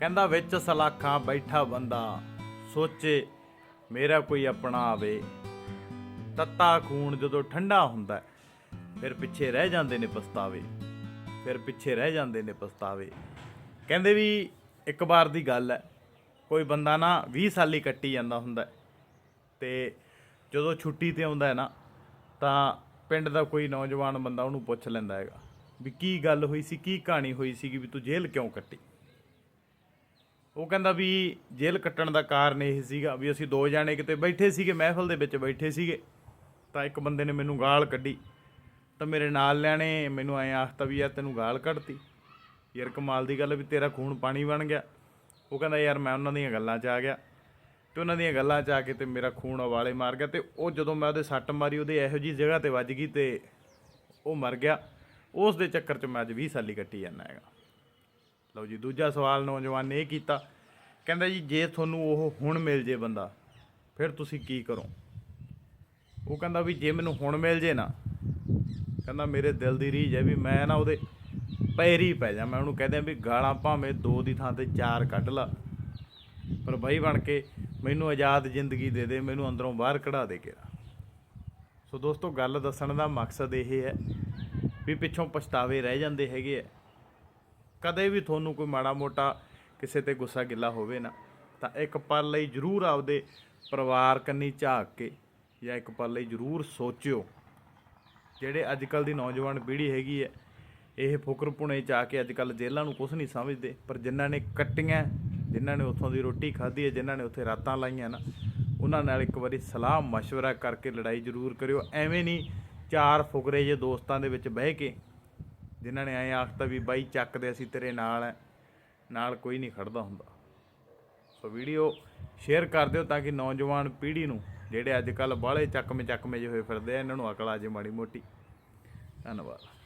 ਕਹਿੰਦਾ ਵਿੱਚ ਸਲਾਖਾਂ ਬੈਠਾ ਬੰਦਾ, ਸੋਚੇ ਮੇਰਾ ਕੋਈ ਆਪਣਾ ਆਵੇ। ਤੱਤਾ ਖੂਨ ਜਦੋਂ ਠੰਡਾ ਹੁੰਦਾ, ਫਿਰ ਪਿੱਛੇ ਰਹਿ ਜਾਂਦੇ ਨੇ ਪਛਤਾਵੇ। ਫਿਰ ਪਿੱਛੇ ਰਹਿ ਜਾਂਦੇ ਨੇ ਪਛਤਾਵੇ। ਕਹਿੰਦੇ ਵੀ ਇੱਕ ਵਾਰ ਦੀ ਗੱਲ ਹੈ, ਕੋਈ ਬੰਦਾ ਨਾ 20 ਸਾਲੀ ਕੱਟੀ ਜਾਂਦਾ ਹੁੰਦਾ ਹੈ। ਤੇ ਜਦੋਂ ਛੁੱਟੀ ਤੇ ਆਉਂਦਾ ਹੈ ਨਾ, ਤਾਂ ਪਿੰਡ ਦਾ ਕੋਈ ਨੌਜਵਾਨ ਬੰਦਾ ਉਹਨੂੰ ਪੁੱਛ ਲੈਂਦਾ ਹੈਗਾ, ਵੀ ਕੀ ਗੱਲ ਹੋਈ ਸੀ, ਕੀ ਕਹਾਣੀ ਹੋਈ ਸੀ ਵੀ ਤੂੰ ਜੇਲ੍ਹ ਕਿਉਂ ਕੱਟੀ? ਉਹ ਕਹਿੰਦਾ ਵੀ ਜੇਲ੍ਹ ਕੱਟਣ ਦਾ ਕਾਰਨ ਇਹ ਸੀਗਾ ਵੀ ਅਸੀਂ ਦੋ ਜਾਣੇ ਕਿਤੇ ਬੈਠੇ ਸੀਗੇ, ਮਹਿਫਲ ਦੇ ਵਿੱਚ ਬੈਠੇ ਸੀਗੇ। ਤਾਂ ਇੱਕ ਬੰਦੇ ਨੇ ਮੈਨੂੰ ਗਾਲ ਕੱਢੀ। ਤਾਂ ਮੇਰੇ ਨਾਲ ਲਿਆਣੇ ਮੈਨੂੰ ਐਂ ਆਖਤਾ ਵੀ ਯਾਰ ਤੈਨੂੰ ਗਾਲ ਕੱਢਤੀ। ਯਾਰ ਕਮਾਲ ਦੀ ਗੱਲ ਵੀ ਤੇਰਾ ਖੂਨ ਪਾਣੀ ਬਣ ਗਿਆ। ਉਹ ਕਹਿੰਦਾ ਯਾਰ ਮੈਂ ਉਹਨਾਂ ਦੀਆਂ ਗੱਲਾਂ 'ਚ ਆ ਗਿਆ। ਤੇ ਉਹਨਾਂ ਦੀਆਂ ਗੱਲਾਂ 'ਚ ਆ ਕੇ ਤੇ ਮੇਰਾ ਖੂਨ ਉਬਾਲੇ ਮਾਰ ਗਿਆ ਤੇ ਉਹ ਜਦੋਂ ਮੈਂ ਉਹਦੇ ਸੱਟ ਮਾਰੀ, ਉਹਦੇ ਇਹੋ ਜੀ ਜਗ੍ਹਾ ਤੇ ਵੱਜ ਗਈ ਤੇ ਉਹ ਮਰ ਗਿਆ। ਉਸ ਦੇ ਚੱਕਰ 'ਚ ਮੈਂ ਅੱਜ 20 ਸਾਲੀ ਕੱਟੀ ਜਾਂਦਾ ਹੈਗਾ। ਲਓ ਜੀ, ਦੂਜਾ ਸਵਾਲ ਨੌਜਵਾਨ ਨੇ ਇਹ ਕੀਤਾ। ਕਹਿੰਦਾ ਜੀ, ਜੇ ਤੁਹਾਨੂੰ ਉਹ ਹੁਣ ਮਿਲ ਜੇ ਬੰਦਾ, ਫਿਰ ਤੁਸੀਂ ਕੀ ਕਰੋ? ਉਹ ਕਹਿੰਦਾ ਵੀ ਜੇ ਮੈਨੂੰ ਹੁਣ ਮਿਲ ਜੇ ਨਾ, ਕਹਿੰਦਾ ਮੇਰੇ ਦਿਲ ਦੀ ਰੀਝ ਹੈ ਵੀ ਮੈਂ ਨਾ ਉਹਦੇ ਪੈਰੀ ਪੈ ਜਾ। ਮੈਂ ਉਹਨੂੰ ਕਹਿੰਦਾ ਵੀ ਗਾਲਾਂ ਭਾਵੇਂ ਦੋ ਦੀ ਥਾਂ ਤੇ ਚਾਰ ਕੱਢ ਲਾ, ਪਰ ਬਾਈ ਬਣ ਕੇ ਮੈਨੂੰ ਆਜ਼ਾਦ ਜ਼ਿੰਦਗੀ ਦੇ ਦੇ, ਮੈਨੂੰ ਅੰਦਰੋਂ ਬਾਹਰ ਕਢਾ ਦੇ ਕੇ ਸੋ ਦੋਸਤੋ, ਗੱਲ ਦੱਸਣ ਦਾ ਮਕਸਦ ਇਹ ਹੈ ਵੀ ਪਿੱਛੋਂ ਪਛਤਾਵੇ ਰਹਿ ਜਾਂਦੇ ਹੈਗੇ ਆ। ਕਦੇ ਵੀ ਤੁਹਾਨੂੰ ਕੋਈ ਮਾੜਾ ਮੋਟਾ ਕਿਸੇ ਤੇ ਗੁੱਸਾ ਗਿੱਲਾ ਹੋਵੇ ਨਾ ਤਾਂ ਇੱਕ ਪਲ ਲਈ ਜ਼ਰੂਰ ਆਪਦੇ ਪਰਿਵਾਰ ਕੰਨੀ ਝਾਕ ਕੇ ਜਾਂ ਇੱਕ ਪਲ ਲਈ ਜ਼ਰੂਰ ਸੋਚਿਓ ਜਿਹੜੇ ਅੱਜ ਕੱਲ ਦੀ ਨੌਜਵਾਨ ਪੀੜ੍ਹੀ ਹੈਗੀ ਹੈ ਇਹ ਫੁਕਰ ਪੁਣੇ ਚ ਆ ਕੇ ਅੱਜ ਕੱਲ ਜੇਲ੍ਹਾਂ ਨੂੰ ਕੁਝ ਨਹੀਂ ਸਮਝਦੇ ਪਰ ਜਿਨ੍ਹਾਂ ਨੇ ਕੱਟੀਆਂ ਜਿਨ੍ਹਾਂ ਨੇ ਉੱਥੋਂ ਦੀ ਰੋਟੀ ਖਾਧੀ ਹੈ ਜਿਨ੍ਹਾਂ ਨੇ ਉੱਥੇ ਰਾਤਾਂ ਲਾਈਆਂ ਨਾ ਉਹਨਾਂ ਨਾਲ ਇੱਕ ਵਾਰੀ ਸਲਾਹ مشورہ ਕਰਕੇ ਲੜਾਈ ਜ਼ਰੂਰ ਕਰਿਓ ਐਵੇਂ ਨਹੀਂ ਚਾਰ ਫੁਕਰੇ ਜੇ ਦੋਸਤਾਂ ਦੇ ਵਿੱਚ ਬਹਿ ਕੇ ਜਿਨ੍ਹਾਂ ਨੇ ਐਂ ਆਖਤਾ ਵੀ ਬਾਈ ਚੱਕਦੇ ਅਸੀਂ ਤੇਰੇ ਨਾਲ ਐ। ਨਾਲ ਕੋਈ ਨਹੀਂ ਖੜਦਾ ਹੁੰਦਾ। ਸੋ ਵੀਡੀਓ ਸ਼ੇਅਰ ਕਰ ਦਿਓ ਤਾਂ ਕਿ ਨੌਜਵਾਨ ਪੀੜ੍ਹੀ ਨੂੰ ਜਿਹੜੇ ਅੱਜ ਕੱਲ ਬਾਹਲੇ ਚੱਕਵੇਂ ਚੱਕਵੇਂ ਜਿਹੇ ਹੋਏ ਫਿਰਦੇ ਆ, ਇਹਨਾਂ ਨੂੰ ਅਕਲ ਆ ਜੇ ਮਾੜੀ ਮੋਟੀ। ਧੰਨਵਾਦ।